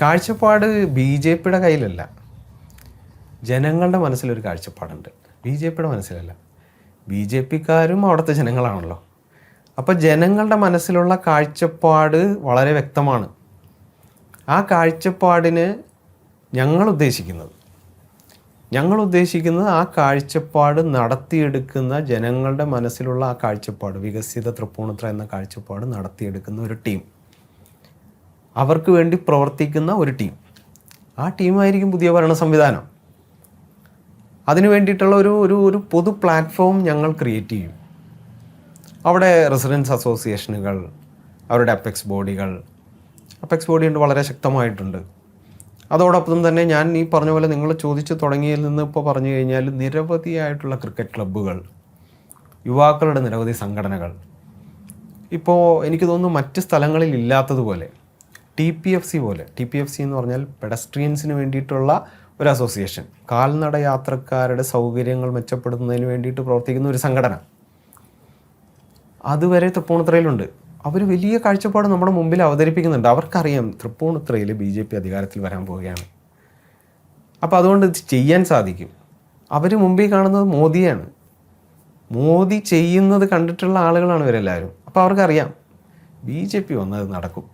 കാഴ്ചപ്പാട് B J പിയുടെ കയ്യിലല്ല. ജനങ്ങളുടെ മനസ്സിലൊരു കാഴ്ചപ്പാടുണ്ട്. ബി ജെ പിയുടെ മനസ്സിലല്ല. ബി ജെ പിക്കാരും അവിടുത്തെ ജനങ്ങളാണല്ലോ. അപ്പോൾ ജനങ്ങളുടെ മനസ്സിലുള്ള കാഴ്ചപ്പാട് വളരെ വ്യക്തമാണ്. ആ കാഴ്ചപ്പാടിന് ഞങ്ങൾ ഉദ്ദേശിക്കുന്നത്. ഞങ്ങൾ ഉദ്ദേശിക്കുന്നത് ആ കാഴ്ചപ്പാട് നടത്തിയെടുക്കുന്ന ജനങ്ങളുടെ മനസ്സിലുള്ള ആ കാഴ്ചപ്പാട് വികസിത തൃപ്പൂണിത്ര എന്ന കാഴ്ചപ്പാട് നടത്തിയെടുക്കുന്ന ഒരു ടീം. അവർക്ക് വേണ്ടി പ്രവർത്തിക്കുന്ന ഒരു ടീം. ആ ടീമായിരിക്കും പുതിയ ഭരണ സംവിധാനം. അതിനു വേണ്ടിയിട്ടുള്ള ഒരു ഒരു ഒരു പൊതു പ്ലാറ്റ്ഫോം ഞങ്ങൾ ക്രിയേറ്റ് ചെയ്യും. അവിടെ റെസിഡൻസ് അസോസിയേഷനുകൾ അവരുടെ അപ്പെക്സ് ബോഡികൾ അപ്പെക്സ് ബോഡി ഉണ്ട് വളരെ ശക്തമായിട്ടുണ്ട്. അതോടൊപ്പം തന്നെ ഞാൻ ഈ പറഞ്ഞ പോലെ നിങ്ങൾ ചോദിച്ചു തുടങ്ങിയതിൽ നിന്ന് ഇപ്പോൾ പറഞ്ഞു കഴിഞ്ഞാൽ നിരവധിയായിട്ടുള്ള ക്രിക്കറ്റ് ക്ലബ്ബുകൾ യുവാക്കളുടെ നിരവധി സംഘടനകൾ. ഇപ്പോൾ എനിക്ക് തോന്നുന്നു മറ്റ് സ്ഥലങ്ങളിൽ ഇല്ലാത്തതുപോലെ ടി പി എഫ് സി പോലെ ടി പി എഫ് സി എന്ന് പറഞ്ഞാൽ പെഡസ്ട്രിയൻസിന് വേണ്ടിയിട്ടുള്ള ഒരു അസോസിയേഷൻ കാൽനട യാത്രക്കാരുടെ സൗകര്യങ്ങൾ മെച്ചപ്പെടുത്തുന്നതിന് വേണ്ടിയിട്ട് പ്രവർത്തിക്കുന്ന ഒരു സംഘടന. അതുവരെ തൃപ്പൂണിത്രയിലുണ്ട് അവർ വലിയ കാഴ്ചപ്പാട് നമ്മുടെ മുമ്പിൽ അവതരിപ്പിക്കുന്നുണ്ട്. അവർക്കറിയാം തൃപ്പൂണിത്രയിൽ ബി ജെ പി അധികാരത്തിൽ വരാൻ പോവുകയാണ്. അപ്പോൾ അതുകൊണ്ട് ഇത് ചെയ്യാൻ സാധിക്കും. അവർ മുമ്പിൽ കാണുന്നത് മോദിയാണ്. മോദി ചെയ്യുന്നത് കണ്ടിട്ടുള്ള ആളുകളാണ് ഇവരെല്ലാവരും. അപ്പോൾ അവർക്കറിയാം ബി ജെ പി വന്നത് നടക്കും.